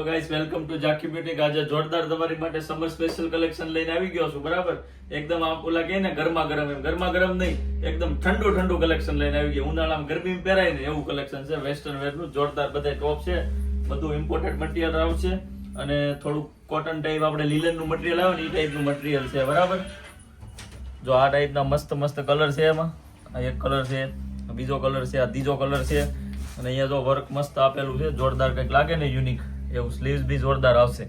Hello guys welcome to Jackie beauty આજે જોરદાર તમારી માટે સમર સ્પેશિયલ કલેક્શન લઈને આવી ગયો છું, બરાબર? એકદમ આમ ઓલા કહે ને ગરમા ગરમ એમ. ગરમા ગરમ નહીં, એકદમ ઠંડુ ઠંડુ કલેક્શન લઈને આવી ગયો. ઉનાળામાં ગરમીમાં પહેરાય ને એવું કલેક્શન છે. વેસ્ટર્ન વેરનું જોરદાર બધા ટોપ છે. બધું ઇમ્પોર્ટેડ મટીરિયલ આવશે અને થોડુંક કોટન ટાઈપ આપણે લીલનનું મટીરિયલ આવે ને એ ટાઈપનું મટીરિયલ છે, બરાબર? જો આ ટાઈપના મસ્ત મસ્ત કલર છે એમાં. આ એક કલર છે બીજો કલર છે, આ ત્રીજો કલર છે. અને અહીંયા જો વર્ક મસ્ત આપેલું છે. જોરદાર કંઈક લાગે ને યુનિક એવું સ્લીવ્સ બી જોરદાર આવશે.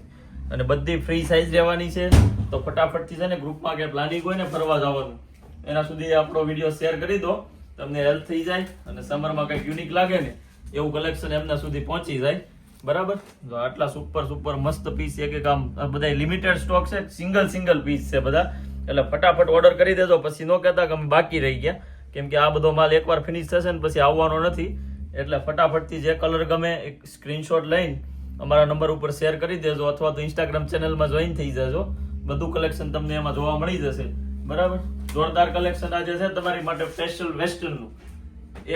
અને બધી ફ્રી સાઇઝ રહેવાની છે. તો ફટાફટથી છે ને ગ્રુપમાં કે પ્લાનિંગ હોય ને ફરવા જવાનું. એના સુધી આપણો વીડિયો શેર કરી દો. તમને હેલ્પ થઈ જાય અને સમરમાં કંઈક યુનિક લાગે ને, એવું કલેક્શન એમના સુધી પહોંચી જાય. બરાબર? તો આટલા સુપર સુપર મસ્ત પીસ એક એક આમ બધા લિમિટેડ સ્ટોક છે. સિંગલ સિંગલ પીસ છે બધા. એટલે ફટાફટ ઓર્ડર કરી દેજો. પછી ન કહેતા કે અમે બાકી રહી ગયા. કેમ કે આ બધો માલ એકવાર ફિનિશ થશે ને પછી આવવાનો નથી. એટલે ફટાફટથી જે કલર ગમે એક સ્ક્રીનશોટ લઈને અમારા નંબર ઉપર શેર કરી દેજો અથવા તો ઇન્સ્ટાગ્રામ ચેનલમાં જોઈન થઈ જજો. બધું કલેક્શન તમને એમાં જોવા મળી જશે. બરાબર? જોરદાર કલેક્શન આજે છે તમારી માટે સ્પેશિયલ વેસ્ટર્નનું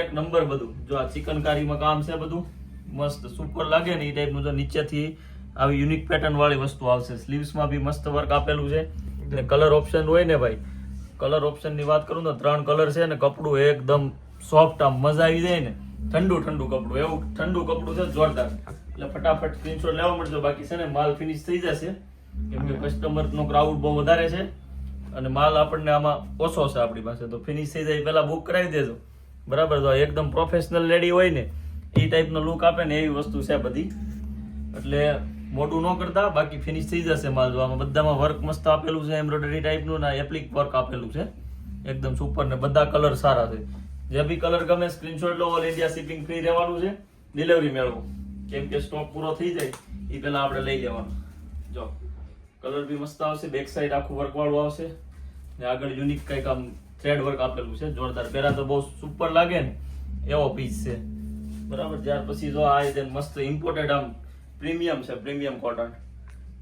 એક નંબર બધું. જો આ ચિકનકારીમાં કામ છે બધું, મસ્ત સુપર લાગે ને એ ટાઈપનું જો નીચેથી આવી યુનિક પેટર્ન વાળી વસ્તુ આવશે. સ્લીવ્સમાં બી મસ્ત વર્ક આપેલું છે. એટલે કલર ઓપ્શન હોય ને ભાઈ કલર ઓપ્શનની વાત કરું તો ત્રણ કલર છે ને કપડું એકદમ સોફ્ટ આમ મજા આવી જાય ને. ઠંડુ ઠંડુ કપડું, એવું ઠંડુ કપડું છે, જોરદાર. એટલે ફટાફટ સ્ક્રીનશોટ લેવા મળજો. બાકી છે ને માલ ફિનિશ થઈ જશે. કેમ કે કસ્ટમરનો ક્રાઉડ બહુ વધારે છે. અને માલ આપણને આમાં ઓછો છે આપણી પાસે. તો ફિનિશ થઈ જાય પહેલા બુક કરાવી દેજો. બરાબર? તો એકદમ પ્રોફેશનલ લેડી હોય ને, એ ટાઈપનો લુક આપે ને, એવી વસ્તુ છે બધી. એટલે મોટું ન કરતા, બાકી ફિનિશ થઈ જશે માલ. જો આમાં બધામાં વર્ક મસ્ત આપેલું છે એમ્બ્રોઇડરી ટાઈપનું ને એપ્લિક વર્ક આપેલું છે. એકદમ સુપર ને બધા કલર સારા છે. જે બી કલર ગમે સ્ક્રીનશોટ લો ઓલ ઇન્ડિયા શિપિંગ ફ્રી રહેવાનું છે. ડિલિવરી મેળવો. કેમ કે સ્ટોક પૂરો થઈ જાય એ પહેલાં આપણે લઈ લેવાનો. જો કલર બી મસ્ત આવશે બેક સાઈડ આખું વર્ક વાળું આવશે. ને આગળ યુનિક કંઈક આમ થ્રેડ વર્ક આપેલું છે. જોરદાર. પહેલા તો બહુ સુપર લાગે ને એવો પીસ છે. બરાબર? ત્યાર પછી જો આ રીતે મસ્ત ઇમ્પોર્ટેડ આમ પ્રીમિયમ છે પ્રીમિયમ કોટન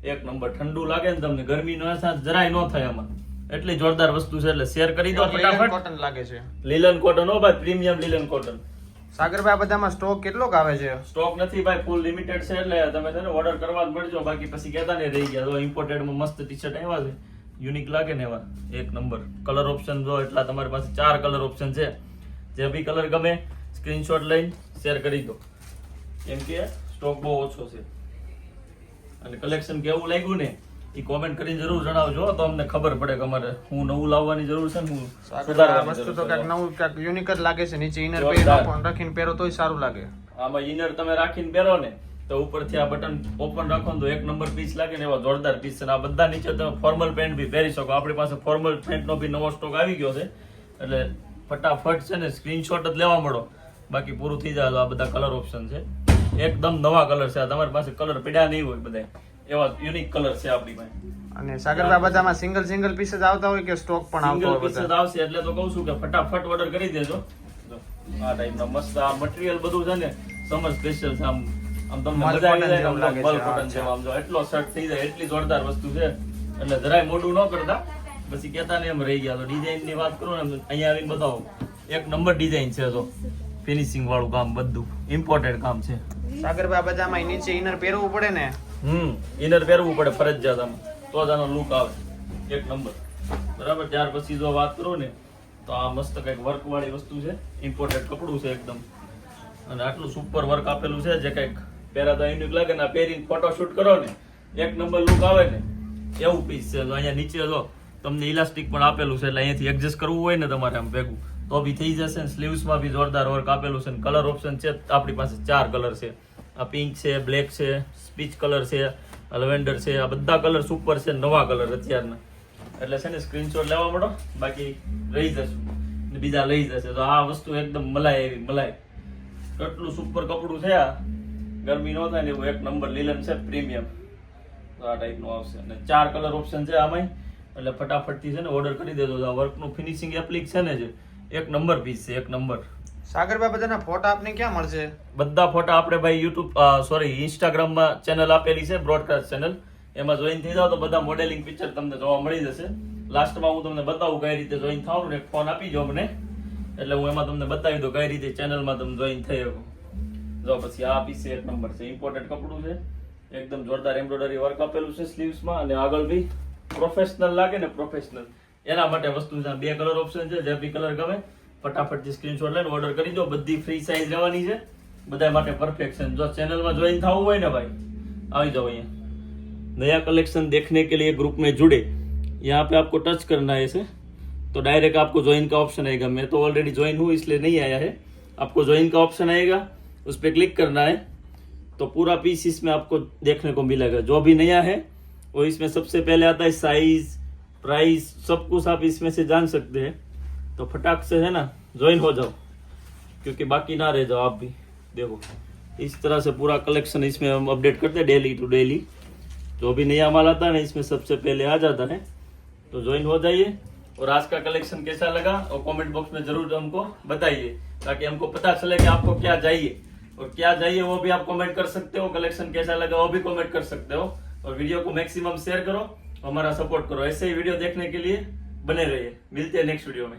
એક નંબર ઠંડુ લાગે ને તમને ગરમી નો અહેસાસ જરાય ન થાય આમાં. એટલી જોરદાર વસ્તુ છે એટલે શેર કરી દો ફટાફટ. કોટન લાગે છે. લીલન કોટન હો ભાઈ પ્રીમિયમ લીલન કોટન સાગરભાઈ, આ બધામાં સ્ટોક કેટલો આવે છે? સ્ટોક નથી ભાઈ ફૂલ લિમિટેડ છે એટલે તમે છે ને ઓર્ડર કરવા જ મળજો. બાકી પછી કહેતા નહીં રહી ગયા. તો ઇમ્પોર્ટેડમાં મસ્ત ટી શર્ટ આવ્યા છે યુનિક લાગે ને એવા. એક નંબર કલર ઓપ્શન જો એટલા તમારી પાસે ચાર કલર ઓપ્શન છે. જે બી કલર ગમે સ્ક્રીનશોટ લઈ શેર કરી દો. કેમ કે સ્ટોક બહુ ઓછો છે. અને કલેક્શન કેવું લાગ્યું ને? એ કોમેન્ટ કરીને જરૂર જણાવજો તો અમને ખબર પડે કે અમારે હું નવું લાવવાની જરૂર છે ને હું સુધારવાની વસ્તુ તો. કાંઈક નવું કાંઈક યુનિક જ લાગે છે. નીચે ઇનર રાખીને પહેરો તોય સારું લાગે. આમાં ઇનર તમે રાખીને પહેરો ને તો ઉપરથી આ બટન ઓપન રાખો તો એક નંબર પીસ લાગે ને એવા જોરદાર પીસ છે આ બધા નીચે તમે ફોર્મલ પેન્ટ બી પહેરી શકો. આપણી પાસે ફોર્મલ પેન્ટનો બી નવો સ્ટોક આવી ગયો છે. એટલે ફટાફટ છે ને સ્ક્રીનશોટ જ લેવા મળો. બાકી પૂરું થઈ જાય આ બધા કલર ઓપ્શન છે. એકદમ નવા કલર છે. આ તમારી પાસે કલર પડ્યા નહીં હોય બધા એવા યુનિક કલર છે આપણી પાસે. અને સાગરભાઈ બધામાં સિંગલ સિંગલ પીસ જ આવતા હોય કે સ્ટોક પણ આવતો હોય પીસ બધા? આવશે એટલે તો કહું છું કે ફટાફટ ઓર્ડર કરી દેજો. આ ટાઈપના મસ્ત આ મટીરીયલ બધું છે ને સમર સ્પેશિયલ છે આમ આમ તમને મજા આવી જાય આમ છે, cotton હા, આમ જો એટલો શર્ટ થઈ જાય એટલી જોરદાર વસ્તુ છે. એટલે જરાય મોઢું ન કરતા. પછી કહેતા ને એમ રહી ગયા તો ડિઝાઇનની વાત કરું ને અહીંયા આવીને બતાવો. એક નંબર ડિઝાઇન છે તો ફિનિશિંગ વાળું કામ બધું ઇમ્પોર્ટેન્ટ કામ છે. સાગરભાઈ બધામાં નીચે ઇનર પહેરવું પડે ને? હમ ઇનર પહેરવું પડે ફરજિયાત આમ. તો જ આનો લુક આવે. એક નંબર. બરાબર? ત્યાર પછી જો વાત કરો ને, તો આ મસ્ત કંઈક વર્ક વાળી વસ્તુ છે. ઇમ્પોર્ટેડ કપડું છે એકદમ. અને આટલું સુપર વર્ક આપેલું છે જે કંઈક પહેરા તો યુનિક લાગે ને પહેરીને ફોટોશૂટ કરો ને, એક નંબર લુક આવે ને. એવું પીસ છે. અહીંયા નીચે જો, તમને ઇલાસ્ટિક પણ આપેલું છે, એટલે અહીંયાથી એડજસ્ટ કરવું હોય ને તમારે આમ ભેગું. તો બી થઈ જશે સ્લીવ્સમાં બી જોરદાર વર્ક આપેલું છે કલર ઓપ્શન છે. આપણી પાસે ચાર કલર છે. આ પિંક છે બ્લેક છે સ્પીચ કલર છે લેવેન્ડર છે. આ બધા કલર સુપર છે નવા કલર અત્યારના. એટલે છે ને સ્ક્રીનશોટ લેવા મળો. બાકી રહી જશું. બીજા લઈ જશે. તો આ વસ્તુ એકદમ મલાય એવી મલાય કેટલું સુપર કપડું છે આ. ગરમી નો થાય ને એવું એક નંબર લીલન છે પ્રીમિયમ તો આ ટાઈપનું આવશે. અને ચાર કલર ઓપ્શન છે આમાં એટલે ફટાફટથી છે ને ઓર્ડર કરી દેજો. આ વર્કનું ફિનિશિંગ એપ્લિક છે ને જે એક નંબર પીસ છે એક નંબર. સાગરભાઈ બધાના ફોટા આપને ક્યાં મળશે? બધા ફોટા આપણે ભાઈ યુટ્યુબ સોરી ઇન્સ્ટાગ્રામમાં ચેનલ આપેલી છે બ્રોડકાસ્ટ ચેનલ એમાં જોઈન થઈ જાવ તો બધા મોડેલિંગ પિક્ચર તમને જોવા મળી જશે. લાસ્ટમાં હું તમને બતાવું કઈ રીતે જોઈન થાવ ને ફોન આપી જો મને એટલે હું એમાં તમને બતાવી દઉં કઈ રીતે ચેનલમાં તમે જોઈન થઈ શકો. જો પછી આ પીસ એક નંબર છે ઇમ્પોર્ટેડ કપડું છે. એકદમ જોરદાર એમ્બ્રોઇડરી વર્ક આપેલું છે સ્લીવ્સમાં અને આગળ બી પ્રોફેશનલ લાગે ને પ્રોફેશનલ એના માટે વસ્તુ છે આ બે કલર ઓપ્શન છે જે બી કલર ગમે ફટાફટથી સ્ક્રીનશોટ લઈને ઓર્ડર કરી દો બધી ફ્રી સાઇઝ રહેવાની છે બધા માટે પરફેક્ટ છે જો ચેનલમાં જોઈન થવું હોય ને ભાઈ આવી જાઓ અહીંયા नया कलेक्शन देखने के लिए ग्रुप में जुड़े यहाँ पे आपको टच करना है इसे तो डायरेक्ट आपको ज्वाइन का ऑप्शन आएगा मैं तो ऑलरेडी ज्वाइन हूँ इसलिए नहीं आया है आपको ज्वाइन का ऑप्शन आएगा उस पर क्लिक करना है तो पूरा पीस इसमें आपको देखने को मिलेगा जो भी नया है वो इसमें सबसे पहले आता है साइज प्राइस सब कुछ आप इसमें से जान सकते हैं। तो फटाक से है ना ज्वाइन हो जाओ। क्योंकि बाकी ना रह जाओ, आप भी। देखो, इस तरह से पूरा कलेक्शन इसमें हम अपडेट करते हैं डेली टू डेली जो भी नया माल आता है ना, इसमें सबसे पहले आ जाता है। तो ज्वाइन हो जाइए। और आज का कलेक्शन कैसा लगा, और कमेंट बॉक्स में ज़रूर हमको बताइए, ताकि हमको पता चले कि आपको क्या चाहिए। और क्या चाहिए वो भी आप कमेंट कर सकते हो कलेक्शन कैसा लगा वो भी कमेंट कर सकते हो। और वीडियो को मैक्सिमम शेयर करो। हमारा सपोर्ट करो ऐसे ही वीडियो देखने के लिए बने रहिए मिलते हैं नेक्स्ट वीडियो में